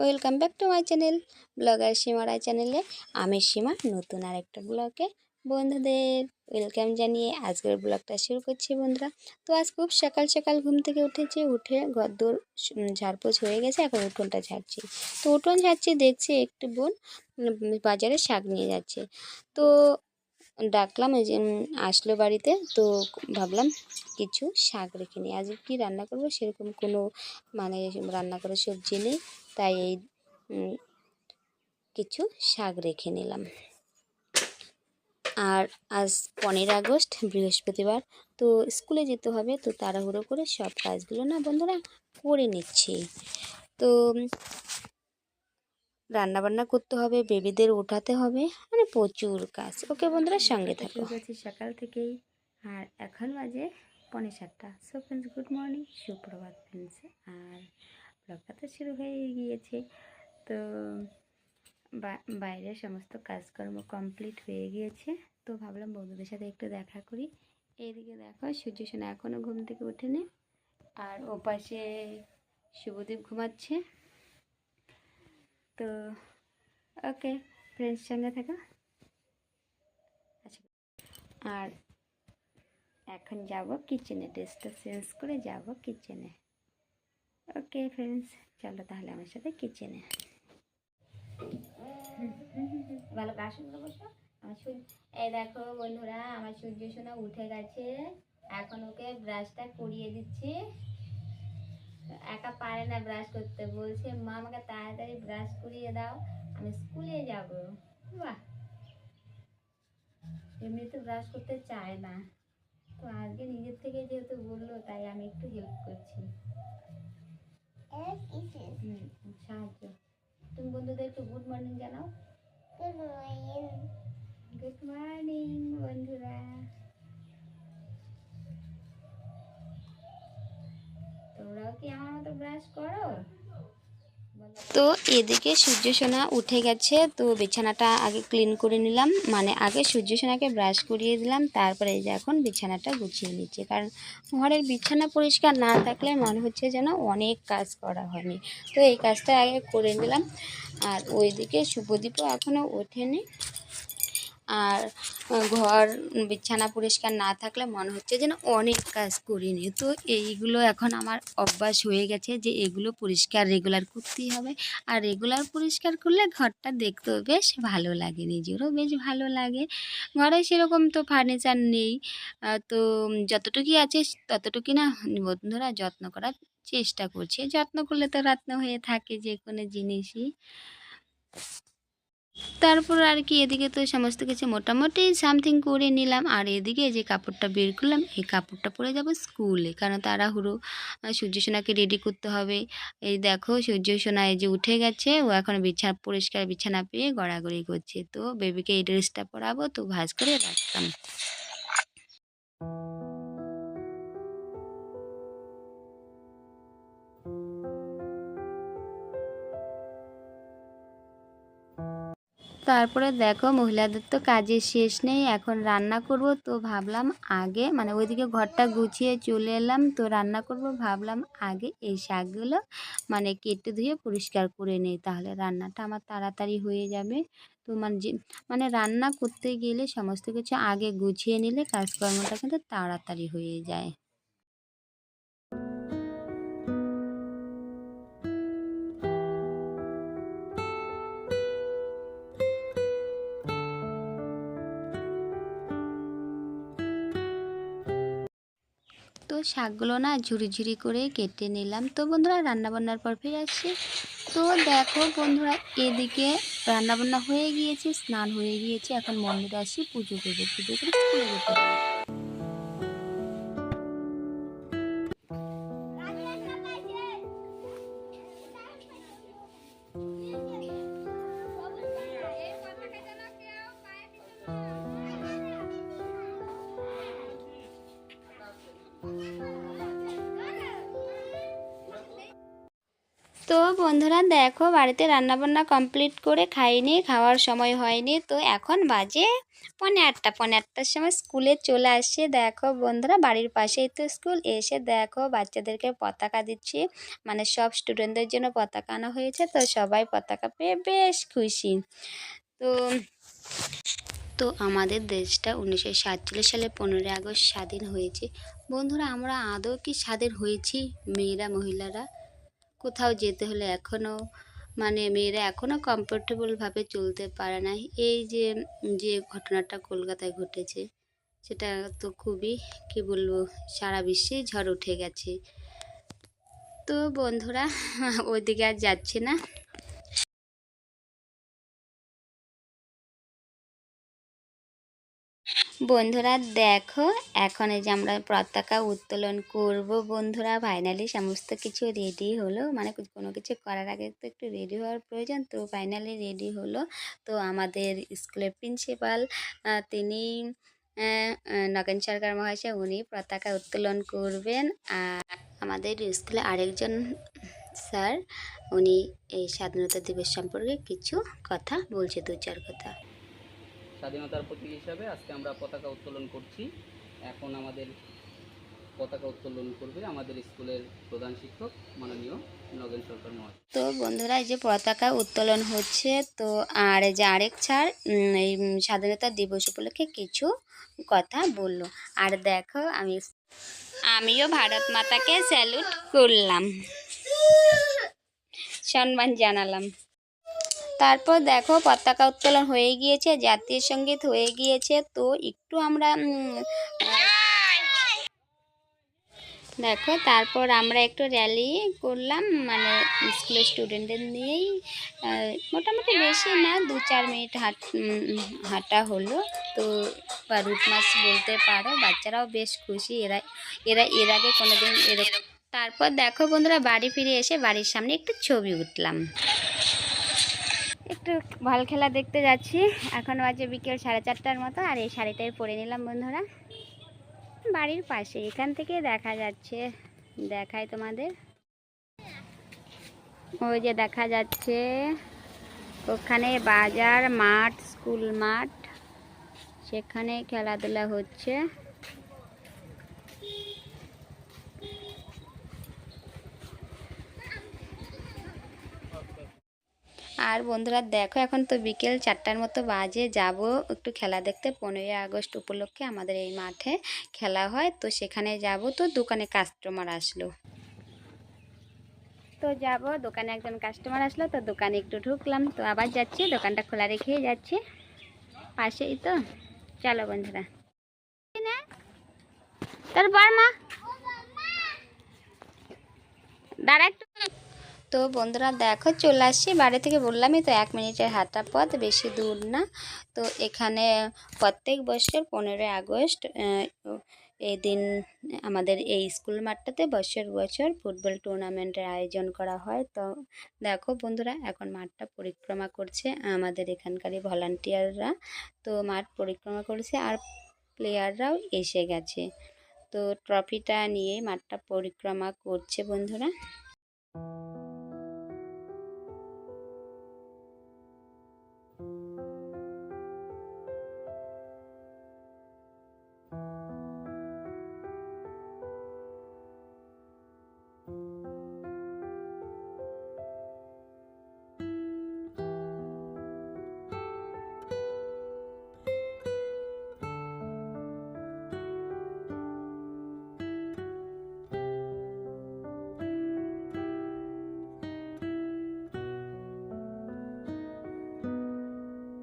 Welcome back to my channel blogger Seema Ray চ্যানেলে। আমি সীমা, নতুন আর একটা ব্লগে বন্ধুদের। ওয়েলকাম জানিয়ে আজকের ব্লগটা শুরু করছি বন্ধুরা। তো আজ খুব সকাল সকাল ঘুম থেকে উঠেছি, উঠে ঘরদোর ঝাড়পোছ হয়ে গেছে, এখন উঠোনটা ঝাড়ছি। তো উঠোন ঝাড়ছি, দেখছি একটি বোন বাজারে শাক নিয়ে যাচ্ছে। তো ডাকলাম, এই যে আসলো বাড়িতে, তো ভাবলাম কিছু শাক রেখে নিই। আজ কি রান্না করব সেরকম কোনো মানে রান্না করে সবজি নেই, তাই এই কিছু শাক রেখে নিলাম। আর আজ পনেরো আগস্ট, বৃহস্পতিবার, তো স্কুলে যেতে হবে, তো তাড়াহুড়ো করে সব কাজগুলো না বন্ধুরা করে নিচ্ছি। তো রান্নাবান্না করতে হবে, বেবিদের ওঠাতে হবে প্রচুর কাজ ওকে বন্ধুরা সঙ্গে থাকো। সকাল থেকেই। আর এখন বাজে পৌনে সাতটা। সো ফ্রেন্ডস গুড মর্নিং সুপ্রভাত ফ্রেন্ডস আর ব্লগটা তো শুরু হয়ে গিয়েছে। তো বা- বাইরের সমস্ত কাজকর্ম কমপ্লিট হয়ে গিয়েছে। তো ভাবলাম বন্ধুদের সাথে একটু দেখা করি। এইদিকে দেখো সূর্য সোনা এখনও ঘুম থেকে ওঠেনি। আর ও পাশে শুভদীপ ঘুমাচ্ছে। তো ওকে ফ্রেন্ডস সঙ্গে থাকো। আচ্ছা আর এখন যাব কিচেনে ড্রেসটা চেঞ্জ করে যাব কিচেনে ওকে ফ্রেন্ডস চলো তাহলে আমার সাথে কিচেনে ভালো বাসনগুলো বসো। আমার সূর্য, এই দেখো বন্ধুরা, আমার সূর্য সোনা উঠে গেছে। এখন ওকে ব্রাশটা করিয়ে দিচ্ছি। একা পারে না ব্রাশ করতে। বলছে, মা, আমাকে তাড়াতাড়ি ব্রাশ করিয়ে দাও। আমি স্কুলে যাব। বাহ! এমনিতে ব্রাশ করতে চায় না। তো আজকে নিজের থেকে যেহেতু বলল তাই আমি একটু হেল্প করছি। হুম, সাহায্য। তুমি বন্ধুদের একটু গুড মর্নিং জানাও। গুড মর্নিং বন্ধুরা। তোমরাও কি আমার মতো ব্রাশ করো? তো এদিকে সূর্য সোনা উঠে গেছে, তো বিছানাটা আগে ক্লিন করে নিলাম। মানে আগে সূর্য সোনাকে ব্রাশ করিয়ে দিলাম, তারপরে এই যে এখন বিছানাটা গুছিয়ে নিচ্ছে। কারণ ঘরের বিছানা পরিষ্কার না থাকলে মনে হচ্ছে যেন অনেক কাজ করা হয়নি। তো এই কাজটা আগে করে নিলাম। আর ওইদিকে শুভদীপও এখনও ওঠেনি। আর ঘর, বিছানা পরিষ্কার না থাকলে মনে হচ্ছে যেন অনেক কাজ করিনি। তো এইগুলো এখন আমার অভ্যাস হয়ে গেছে যে এগুলো পরিষ্কার রেগুলার করতেই হবে। আর রেগুলার পরিষ্কার করলে ঘরটা দেখতেও বেশ ভালো লাগে, নিজেরও বেশ ভালো লাগে। ঘরে সেরকম তো ফার্নিচার নেই। তো যতটুকুই আছে ততটুকুই না, বন্ধুরা যত্ন করার চেষ্টা করছি। যত্ন করলে তো রত্ন হয়ে থাকে যে কোনো জিনিসই। তারপর আর কি এদিকে তো সমস্ত কিছু মোটামুটি সামথিং করে নিলাম। আর এদিকে যে কাপড়টা বের করলাম, এই কাপড়টা পরে যাব স্কুলে। কারণ তাড়াহুড়ো সূর্য সোনাকে রেডি করতে হবে। এই দেখো, সূর্য সোনা এই যে উঠে গেছে, ও এখন বিছানা, পরিষ্কার বিছানা পেয়ে গড়াগড়ি করছে। তো বেবিকে এই ড্রেসটা পরাবো, তো ভাজ করে রাখতাম। তারপরে দেখো মহিলাদের তো কাজের শেষ নেই, এখন রান্না করব। তো ভাবলাম আগে মানে ওইদিকে ঘরটা গুছিয়ে চলে এলাম, তো রান্না করব। ভাবলাম আগে এই শাকগুলো মানে কেটে ধুয়ে পরিষ্কার করে নেই, তাহলে রান্নাটা আমার তাড়াতাড়ি হয়ে যাবে। তো মানে মানে রান্না করতে গেলে সমস্ত কিছু আগে গুছিয়ে নিলে কাজকর্মটা কিন্তু তাড়াতাড়ি হয়ে যায়। শাকগুলো না ঝুড়ি ঝুড়ি করে কেটে নিলাম। তো বন্ধুরা, রান্নাবান্নার পর ফিরে আসছি। তো দেখো বন্ধুরা, এদিকে রান্নাবান্না হয়ে গিয়েছে, স্নান হয়ে গিয়েছে। এখন মন্দিরে আসি, পুজো করব পুজো করে স্কুলে যেতে তো বন্ধুরা দেখো বাড়িতে রান্নাবান্না কমপ্লিট করে খাইনি, খাওয়ার সময় হয়নি। তো এখন বাজে পনে আটটা, পনে আটটার সময় স্কুলে চলে আসছে দেখো বন্ধুরা বাড়ির পাশেই তো স্কুল, এসে দেখো বাচ্চাদেরকে পতাকা দিচ্ছি। মানে সব স্টুডেন্টদের জন্য পতাকা আনা হয়েছে, তো সবাই পতাকা পেয়ে বেশ খুশি। তো তো আমাদের দেশটা উনিশশো সাতচল্লিশ সালে পনেরোই আগস্ট স্বাধীন হয়েছে। বন্ধুরা আমরা আদৌ কি স্বাধীন হয়েছি? মেয়েরা, মহিলারা? কোথাও যেতে হলে এখনও মানে মেয়েরা এখনও কমফোর্টেবলভাবে চলতে পারে না। এই যে যে ঘটনাটা কলকাতায় ঘটেছে, সেটা তো খুবই, কি বলব, সারা বিশ্বেই ঝড় উঠে গেছে। তো বন্ধুরা, ওইদিকে আর যাচ্ছে না। বন্ধুরা দেখো, এখন এই যে আমরা পতাকা উত্তোলন করব বন্ধুরা। ফাইনালি সমস্ত কিছু রেডি হলো। মানে কোনো কিছু করার আগে তো একটু রেডি হওয়ার প্রয়োজন। তো ফাইনালি রেডি হলো। তো আমাদের স্কুলের প্রিন্সিপাল তিনি নগেন সরকার মহাশয়, উনি পতাকা উত্তোলন করবেন। আর আমাদের স্কুলে আরেকজন স্যার উনি এই স্বাধীনতা দিবস সম্পর্কে কিছু কথা বলছে দু চার কথা। স্বাধীনতার প্রতীক হিসাবে আজকে আমরা পতাকা উত্তোলন করছি। এখন আমাদের পতাকা উত্তোলন করবে আমাদের স্কুলের প্রধান শিক্ষক মাননীয় নগেন সরকার মহাশয়। তো বন্ধুরা, এই যে পতাকা উত্তোলন হচ্ছে, তো আর যে আরেক ছাড় এই স্বাধীনতা দিবস উপলক্ষে কিছু কথা বলল। আর দেখো, আমি, আমিও ভারত মাতাকে স্যালুট করলাম। সম্মান জানালাম। তারপর দেখো পতাকা উত্তোলন হয়ে গিয়েছে, জাতীয় সংগীত হয়ে গিয়েছে, তো একটু আমরা দেখো তারপর আমরা একটু র্যালি করলাম মানে স্কুলের স্টুডেন্টদের নিয়েই মোটামুটি বেশি না, দু চার মিনিট হাঁট হাঁটা হলো, তো বা রুট মাস বলতে পারো, বাচ্চারাও বেশ খুশি, এরা এরা এর আগে কোনোদিন এরকম, তারপর দেখো বন্ধুরা বাড়ি ফিরে এসে বাড়ির সামনে একটু ছবি উঠলাম। একটু বল খেলা দেখতে যাচ্ছি। এখন বাজে বিকেল সাড়ে চারটার মতো, আর এই শাড়িটাই পরে নিলাম বন্ধুরা। বাড়ির পাশে, এখান থেকে দেখা যাচ্ছে। দেখাই তোমাদের। ওই যে দেখা যাচ্ছে। ওখানে বাজার মাঠ, স্কুল মাঠ। সেখানে খেলাধুলা হচ্ছে। আর বন্ধুরা দেখো, এখন তো বিকেল চারটার মতো বাজে। যাব একটু খেলা দেখতে। পনেরোই আগস্ট উপলক্ষে আমাদের এই মাঠে খেলা হয়। তো সেখানে যাব। তো দোকানে কাস্টমার আসলো। তো যাব, দোকানে একজন কাস্টমার আসলো। তো দোকানে একটু ঢুকলাম। তো আবার যাচ্ছি, দোকানটা খোলা রেখেই যাচ্ছি। পাশেই তো। চলো বন্ধুরা। তোর মা? দাঁড়া একটু। তো বন্ধুরা দেখো চলে আসছি। বাড়ি থেকে বললামই তো এক মিনিটের হাঁটা পথ, বেশি দূর না। তো এখানে প্রত্যেক বছর পনেরোই আগস্ট এই দিন আমাদের এই স্কুল মাঠটাতে বছর বছর ফুটবল টুর্নামেন্টের আয়োজন করা হয়। তো দেখো বন্ধুরা, এখন মাঠটা পরিক্রমা করছে আমাদের এখানকারই ভলান্টিয়াররা। তো মাঠ পরিক্রমা করছে আর প্লেয়াররাও এসে গেছে। তো ট্রফিটা নিয়ে মাঠটা পরিক্রমা করছে বন্ধুরা।